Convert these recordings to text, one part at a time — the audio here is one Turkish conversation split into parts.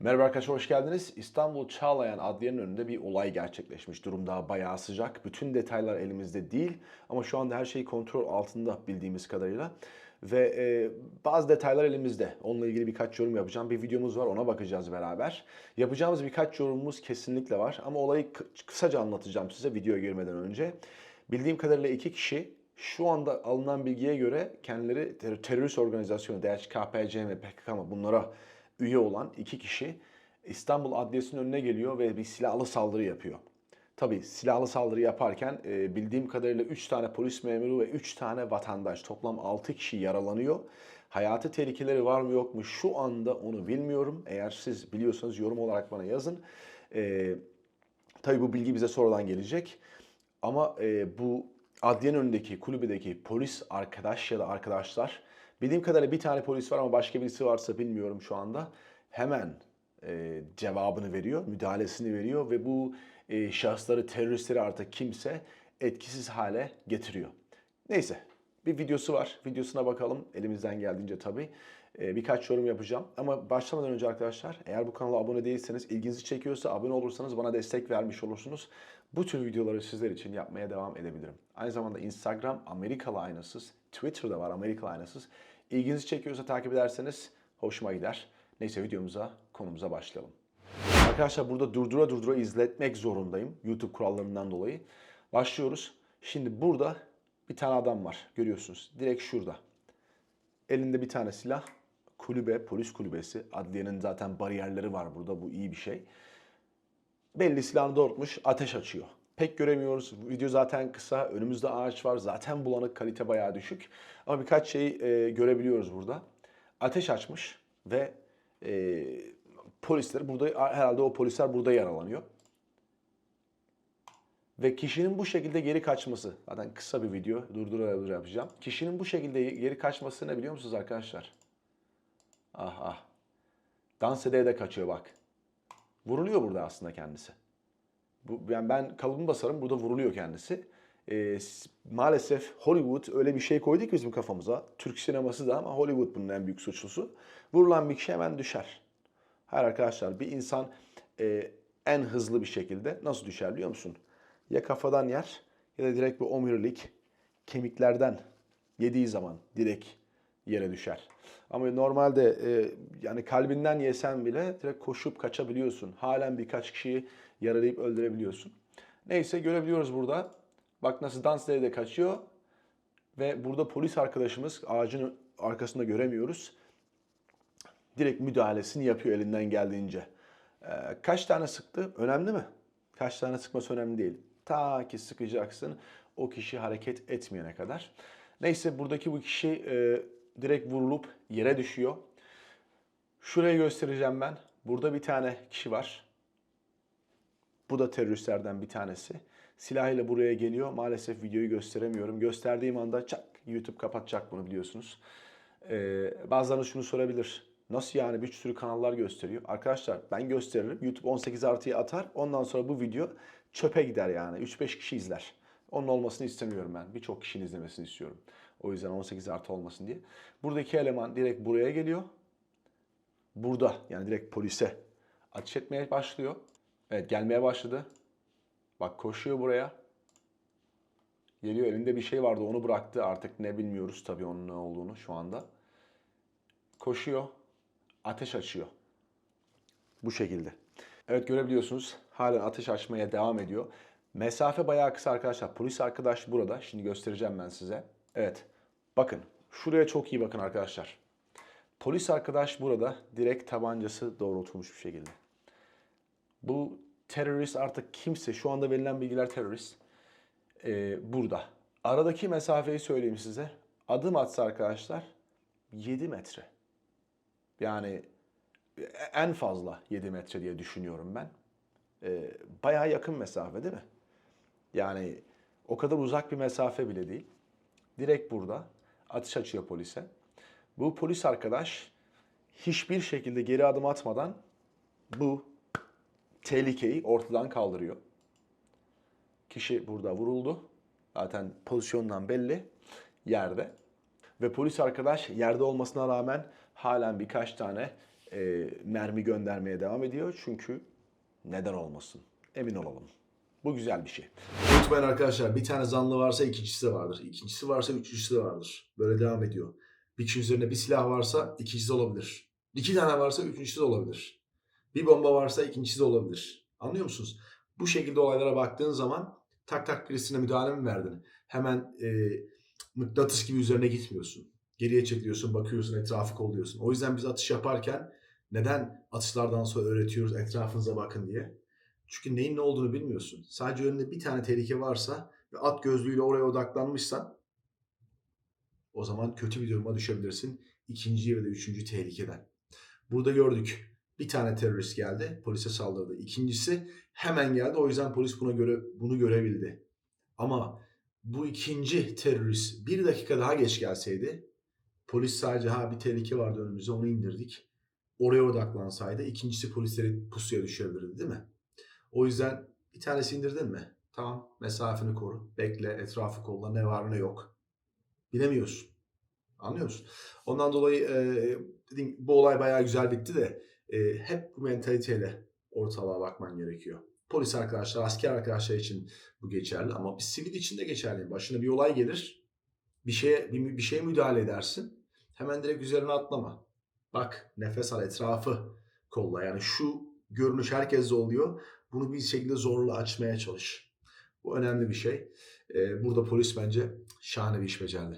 Merhaba arkadaşlar hoş geldiniz. İstanbul Çağlayan Adliye'nin önünde bir olay gerçekleşmiş. Durum daha bayağı sıcak. Bütün detaylar elimizde değil ama şu anda her şey kontrol altında bildiğimiz kadarıyla. Ve e, bazı detaylar elimizde. Onunla ilgili birkaç yorum yapacağım. Bir videomuz var ona bakacağız beraber. Yapacağımız birkaç yorumumuz kesinlikle var. Ama olayı kı- kısaca anlatacağım size videoya girmeden önce. Bildiğim kadarıyla iki kişi şu anda alınan bilgiye göre kendileri ter- terörist organizasyonu DHKPC mi PKK mı bunlara üye olan iki kişi İstanbul Adliyesi'nin önüne geliyor ve bir silahlı saldırı yapıyor. Tabii silahlı saldırı yaparken e, bildiğim kadarıyla 3 tane polis memuru ve 3 tane vatandaş toplam 6 kişi yaralanıyor. Hayati tehlikeleri var mı yok mu şu anda onu bilmiyorum. Eğer siz biliyorsanız yorum olarak bana yazın. E, tabii bu bilgi bize sonradan gelecek. Ama e, bu adliyenin önündeki kulübedeki polis arkadaş ya da arkadaşlar bildiğim kadarıyla bir tane polis var ama başka birisi varsa bilmiyorum şu anda. Hemen e, cevabını veriyor, müdahalesini veriyor ve bu e, şahısları, teröristleri artık kimse etkisiz hale getiriyor. Neyse bir videosu var. Videosuna bakalım elimizden geldiğince tabii. E, birkaç yorum yapacağım. Ama başlamadan önce arkadaşlar eğer bu kanala abone değilseniz, ilginizi çekiyorsa abone olursanız bana destek vermiş olursunuz. Bu tür videoları sizler için yapmaya devam edebilirim. Aynı zamanda Instagram Amerikalı aynasız, Twitter'da var Amerikalı aynasız. İlginizi çekiyorsa takip ederseniz hoşuma gider. Neyse videomuza, konumuza başlayalım. Arkadaşlar burada durdura durdura izletmek zorundayım. YouTube kurallarından dolayı. Başlıyoruz. Şimdi burada bir tane adam var. Görüyorsunuz. Direkt şurada. Elinde bir tane silah. Kulübe, polis kulübesi. Adliyenin zaten bariyerleri var burada. Bu iyi bir şey. Belli silahını doğrultmuş. Ateş açıyor. Pek göremiyoruz. Video zaten kısa. Önümüzde ağaç var. Zaten bulanık. Kalite bayağı düşük. Ama birkaç şey e, görebiliyoruz burada. Ateş açmış ve e, polisler burada herhalde o polisler burada yaralanıyor. Ve kişinin bu şekilde geri kaçması, zaten kısa bir video, durdura durdura yapacağım. Kişinin bu şekilde geri kaçması ne biliyor musunuz arkadaşlar? Ah ah. Dans ede de kaçıyor bak. Vuruluyor burada aslında kendisi. Bu, yani ben kalıbımı basarım, burada vuruluyor kendisi. S- maalesef Hollywood öyle bir şey koydu ki bizim kafamıza. Türk sineması da ama Hollywood bunun en büyük suçlusu. Vurulan bir kişi hemen düşer. Hayır arkadaşlar bir insan e, en hızlı bir şekilde nasıl düşer biliyor musun? Ya kafadan yer ya da direkt bir omurilik kemiklerden yediği zaman direkt yere düşer. Ama normalde e, yani kalbinden yesen bile direkt koşup kaçabiliyorsun. Halen birkaç kişiyi yaralayıp öldürebiliyorsun. Neyse görebiliyoruz burada. Bak nasıl dans de kaçıyor. Ve burada polis arkadaşımız ağacın arkasında göremiyoruz direkt müdahalesini yapıyor elinden geldiğince. Ee, kaç tane sıktı? Önemli mi? Kaç tane sıkması önemli değil. Ta ki sıkacaksın o kişi hareket etmeyene kadar. Neyse buradaki bu kişi e, direkt vurulup yere düşüyor. Şurayı göstereceğim ben. Burada bir tane kişi var. Bu da teröristlerden bir tanesi. Silahıyla buraya geliyor. Maalesef videoyu gösteremiyorum. Gösterdiğim anda çak YouTube kapatacak bunu biliyorsunuz. Ee, bazılarınız şunu sorabilir. Nasıl yani bir sürü kanallar gösteriyor? Arkadaşlar ben gösteririm. YouTube 18 artıya atar. Ondan sonra bu video çöpe gider yani. 3-5 kişi izler. Onun olmasını istemiyorum ben. Birçok kişinin izlemesini istiyorum. O yüzden 18 artı olmasın diye. Buradaki eleman direkt buraya geliyor. Burada yani direkt polise ateş etmeye başlıyor. Evet gelmeye başladı. Bak koşuyor buraya. Geliyor elinde bir şey vardı onu bıraktı artık ne bilmiyoruz tabii onun ne olduğunu şu anda. Koşuyor. Ateş açıyor. Bu şekilde. Evet görebiliyorsunuz halen ateş açmaya devam ediyor. Mesafe bayağı kısa arkadaşlar. Polis arkadaş burada. Şimdi göstereceğim ben size. Evet. Bakın. Şuraya çok iyi bakın arkadaşlar. Polis arkadaş burada direkt tabancası doğrultulmuş bir şekilde. Bu terörist artık kimse, şu anda verilen bilgiler terörist. Ee, burada. Aradaki mesafeyi söyleyeyim size. Adım atsa arkadaşlar 7 metre. Yani en fazla 7 metre diye düşünüyorum ben. Ee, bayağı yakın mesafe değil mi? Yani o kadar uzak bir mesafe bile değil. Direkt burada atış açıyor polise. Bu polis arkadaş hiçbir şekilde geri adım atmadan bu tehlikeyi ortadan kaldırıyor. Kişi burada vuruldu. Zaten pozisyondan belli. Yerde. Ve polis arkadaş yerde olmasına rağmen halen birkaç tane e, mermi göndermeye devam ediyor. Çünkü neden olmasın? Emin olalım. Bu güzel bir şey. Unutmayın arkadaşlar bir tane zanlı varsa ikincisi de vardır. İkincisi varsa üçüncüsü de vardır. Böyle devam ediyor. Bir kişinin üzerinde bir silah varsa ikincisi de olabilir. İki tane varsa üçüncüsü de olabilir. Bir bomba varsa ikincisi de olabilir. Anlıyor musunuz? Bu şekilde olaylara baktığın zaman tak tak birisine müdahale mi verdin? Hemen e, mıknatıs gibi üzerine gitmiyorsun. Geriye çekiliyorsun, bakıyorsun, etrafı kolluyorsun. O yüzden biz atış yaparken neden atışlardan sonra öğretiyoruz etrafınıza bakın diye? Çünkü neyin ne olduğunu bilmiyorsun. Sadece önünde bir tane tehlike varsa ve at gözlüğüyle oraya odaklanmışsan o zaman kötü bir duruma düşebilirsin. ikinci ve de üçüncü tehlikeden. Burada gördük. Bir tane terörist geldi, polise saldırdı. İkincisi hemen geldi. O yüzden polis buna göre bunu görebildi. Ama bu ikinci terörist bir dakika daha geç gelseydi polis sadece ha bir tehlike vardı önümüzde onu indirdik. Oraya odaklansaydı ikincisi polisleri pusuya düşebilirdi değil mi? O yüzden bir tanesi indirdin mi? Tamam mesafeni koru. Bekle etrafı kolla ne var ne yok. Bilemiyorsun. Anlıyor musun? Ondan dolayı e, dediğim, bu olay bayağı güzel bitti de e, hep bu mentaliteyle ortalığa bakman gerekiyor. Polis arkadaşlar, asker arkadaşlar için bu geçerli ama bir sivil için de geçerli. Başına bir olay gelir, bir şeye bir, bir şeye müdahale edersin. Hemen direkt üzerine atlama. Bak nefes al etrafı kolla. Yani şu görünüş herkeste oluyor. Bunu bir şekilde zorla açmaya çalış. Bu önemli bir şey. Ee, burada polis bence şahane bir iş becerdi.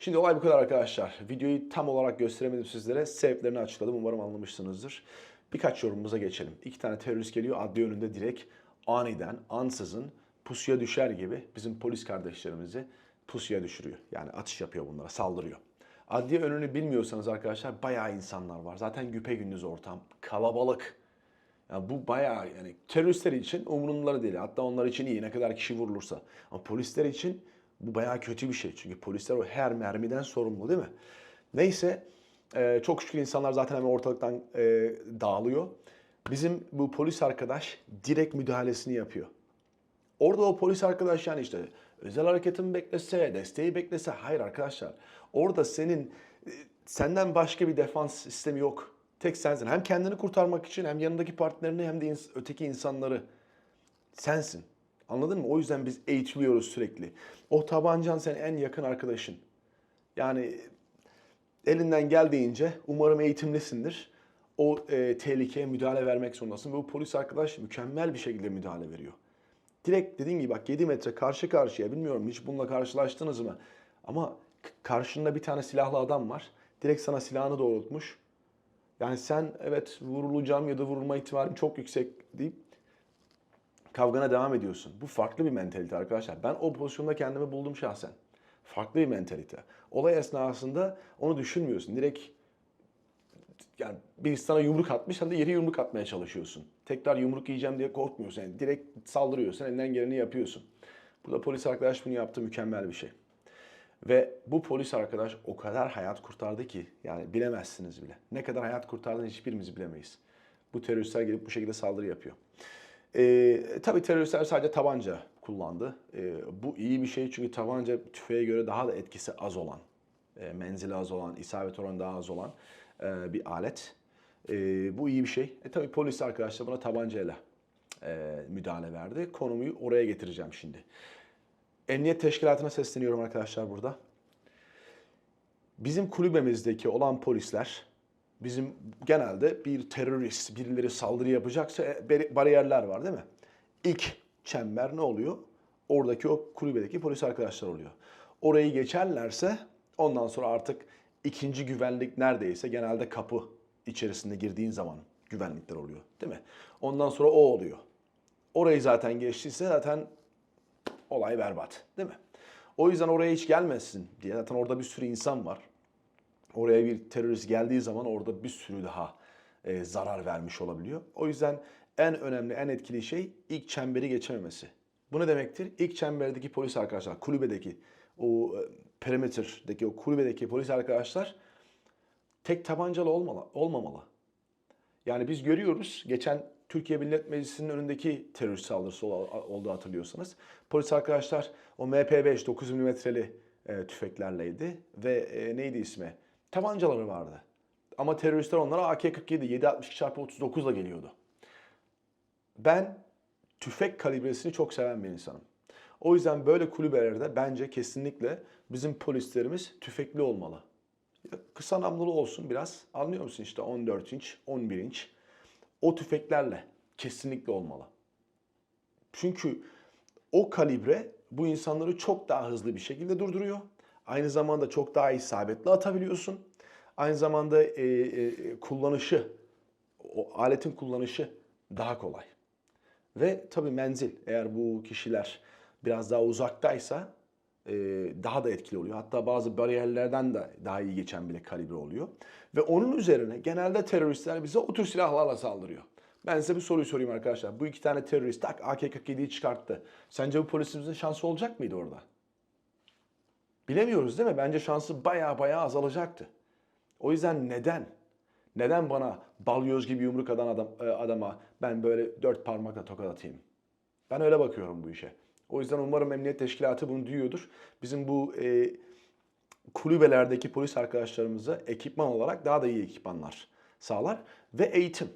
Şimdi olay bu kadar arkadaşlar. Videoyu tam olarak gösteremedim sizlere. Sebeplerini açıkladım. Umarım anlamışsınızdır. Birkaç yorumumuza geçelim. İki tane terörist geliyor. Adli önünde direkt aniden, ansızın pusuya düşer gibi bizim polis kardeşlerimizi pusuya düşürüyor. Yani atış yapıyor bunlara, saldırıyor. Adliye önünü bilmiyorsanız arkadaşlar bayağı insanlar var. Zaten güpe gündüz ortam. Kalabalık. Yani bu bayağı yani teröristler için umurumdaları değil. Hatta onlar için iyi ne kadar kişi vurulursa. Ama polisler için bu bayağı kötü bir şey. Çünkü polisler o her mermiden sorumlu değil mi? Neyse e, çok şükür insanlar zaten hemen ortalıktan e, dağılıyor. Bizim bu polis arkadaş direkt müdahalesini yapıyor. Orada o polis arkadaş yani işte özel hareketimi beklese, desteği beklese. Hayır arkadaşlar. Orada senin e, senden başka bir defans sistemi yok. Tek sensin. Hem kendini kurtarmak için hem yanındaki partnerini hem de ins- öteki insanları sensin. Anladın mı? O yüzden biz eğitiliyoruz sürekli. O tabancan senin en yakın arkadaşın. Yani elinden geldiğince umarım eğitimlisindir. O e, tehlikeye müdahale vermek zorundasın. Ve bu polis arkadaş mükemmel bir şekilde müdahale veriyor. Direkt dediğim gibi bak 7 metre karşı karşıya bilmiyorum hiç bununla karşılaştınız mı? Ama karşında bir tane silahlı adam var. Direkt sana silahını doğrultmuş. Yani sen evet vurulacağım ya da vurulma ihtimalim çok yüksek deyip kavgana devam ediyorsun. Bu farklı bir mentalite arkadaşlar. Ben o pozisyonda kendimi buldum şahsen. Farklı bir mentalite. Olay esnasında onu düşünmüyorsun. Direkt yani birisi sana yumruk atmış, sen de yere yumruk atmaya çalışıyorsun. Tekrar yumruk yiyeceğim diye korkmuyorsun. Yani direkt saldırıyorsun, elinden geleni yapıyorsun. Burada polis arkadaş bunu yaptı, mükemmel bir şey. Ve bu polis arkadaş o kadar hayat kurtardı ki yani bilemezsiniz bile. Ne kadar hayat kurtardığını hiçbirimiz bilemeyiz. Bu teröristler gelip bu şekilde saldırı yapıyor. Ee, tabii teröristler sadece tabanca kullandı. Ee, bu iyi bir şey çünkü tabanca tüfeğe göre daha da etkisi az olan, e, menzili az olan, isabet oranı daha az olan e, bir alet. E, bu iyi bir şey. E tabii polis arkadaşlar buna tabancayla e, müdahale verdi. Konumu oraya getireceğim şimdi. Emniyet teşkilatına sesleniyorum arkadaşlar burada. Bizim kulübemizdeki olan polisler bizim genelde bir terörist, birileri saldırı yapacaksa e, bari- bariyerler var değil mi? İlk çember ne oluyor? Oradaki o kulübedeki polis arkadaşlar oluyor. Orayı geçerlerse ondan sonra artık ikinci güvenlik neredeyse genelde kapı içerisinde girdiğin zaman güvenlikler oluyor değil mi? Ondan sonra o oluyor. Orayı zaten geçtiyse zaten olay berbat değil mi? O yüzden oraya hiç gelmesin diye zaten orada bir sürü insan var. Oraya bir terörist geldiği zaman orada bir sürü daha e, zarar vermiş olabiliyor. O yüzden en önemli, en etkili şey ilk çemberi geçememesi. Bu ne demektir? İlk çemberdeki polis arkadaşlar, kulübedeki, o e, perimeterdeki, o kulübedeki polis arkadaşlar tek tabancalı olmalı, olmamalı. Yani biz görüyoruz geçen Türkiye Millet Meclisi'nin önündeki terörist saldırısı ol- oldu hatırlıyorsanız. Polis arkadaşlar o MP5 9 milimetreli e, tüfeklerleydi ve e, neydi ismi? Tabancaları vardı. Ama teröristler onlara AK-47 7.62 x 39'la geliyordu. Ben tüfek kalibresini çok seven bir insanım. O yüzden böyle kulübelerde bence kesinlikle bizim polislerimiz tüfekli olmalı. Kısa namlulu olsun biraz. Anlıyor musun işte 14 inç, 11 inç. O tüfeklerle kesinlikle olmalı. Çünkü o kalibre bu insanları çok daha hızlı bir şekilde durduruyor. Aynı zamanda çok daha isabetli atabiliyorsun. Aynı zamanda e, e, kullanışı, o aletin kullanışı daha kolay. Ve tabii menzil. Eğer bu kişiler biraz daha uzaktaysa e, daha da etkili oluyor. Hatta bazı bariyerlerden de daha iyi geçen bile kalibre oluyor. Ve onun üzerine genelde teröristler bize o tür silahlarla saldırıyor. Ben size bir soruyu sorayım arkadaşlar. Bu iki tane terörist tak AK-47'yi çıkarttı. Sence bu polisimizin şansı olacak mıydı orada? Bilemiyoruz değil mi? Bence şansı baya baya azalacaktı. O yüzden neden? Neden bana balyoz gibi yumruk atan adam, e, adama ben böyle dört parmakla tokat atayım? Ben öyle bakıyorum bu işe. O yüzden umarım Emniyet Teşkilatı bunu duyuyordur. Bizim bu e, kulübelerdeki polis arkadaşlarımıza ekipman olarak daha da iyi ekipmanlar sağlar. Ve eğitim.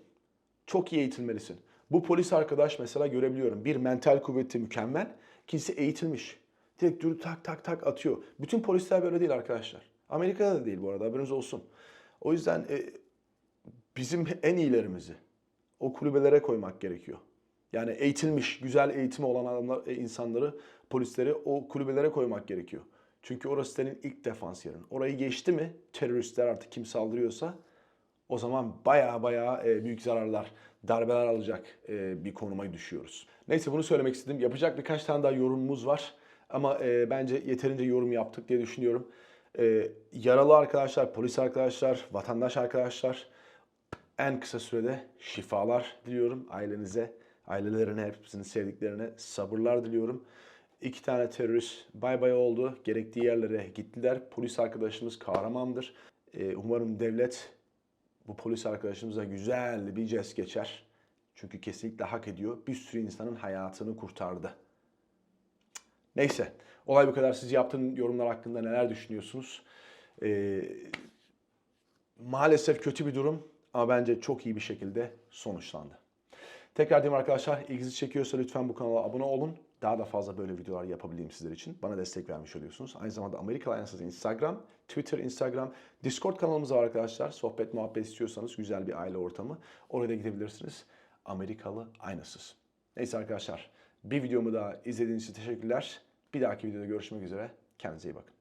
Çok iyi eğitilmelisin. Bu polis arkadaş mesela görebiliyorum. Bir mental kuvveti mükemmel. İkincisi eğitilmiş. Direkt dur tak tak tak atıyor. Bütün polisler böyle değil arkadaşlar. Amerika'da da değil bu arada haberiniz olsun. O yüzden e, bizim en iyilerimizi o kulübelere koymak gerekiyor. Yani eğitilmiş, güzel eğitimi olan adamlar, e, insanları, polisleri o kulübelere koymak gerekiyor. Çünkü orası senin ilk defans yerin. Orayı geçti mi teröristler artık kim saldırıyorsa o zaman baya baya e, büyük zararlar, darbeler alacak e, bir konuma düşüyoruz. Neyse bunu söylemek istedim. Yapacak birkaç tane daha yorumumuz var. Ama e, bence yeterince yorum yaptık diye düşünüyorum. E, yaralı arkadaşlar, polis arkadaşlar, vatandaş arkadaşlar en kısa sürede şifalar diliyorum ailenize, ailelerine, hepsinin sevdiklerine sabırlar diliyorum. İki tane terörist bay bay oldu. Gerektiği yerlere gittiler. Polis arkadaşımız kahramandır. E, umarım devlet bu polis arkadaşımıza güzel bir jest geçer. Çünkü kesinlikle hak ediyor. Bir sürü insanın hayatını kurtardı. Neyse. Olay bu kadar. Siz yaptığın yorumlar hakkında neler düşünüyorsunuz? Ee, maalesef kötü bir durum ama bence çok iyi bir şekilde sonuçlandı. Tekrar diyeyim arkadaşlar ilginizi çekiyorsa lütfen bu kanala abone olun. Daha da fazla böyle videolar yapabileyim sizler için. Bana destek vermiş oluyorsunuz. Aynı zamanda Amerika Alliance'da Instagram, Twitter, Instagram, Discord kanalımız var arkadaşlar. Sohbet, muhabbet istiyorsanız güzel bir aile ortamı. Oraya da gidebilirsiniz. Amerikalı aynasız. Neyse arkadaşlar bir videomu daha izlediğiniz için teşekkürler. Bir dahaki videoda görüşmek üzere. Kendinize iyi bakın.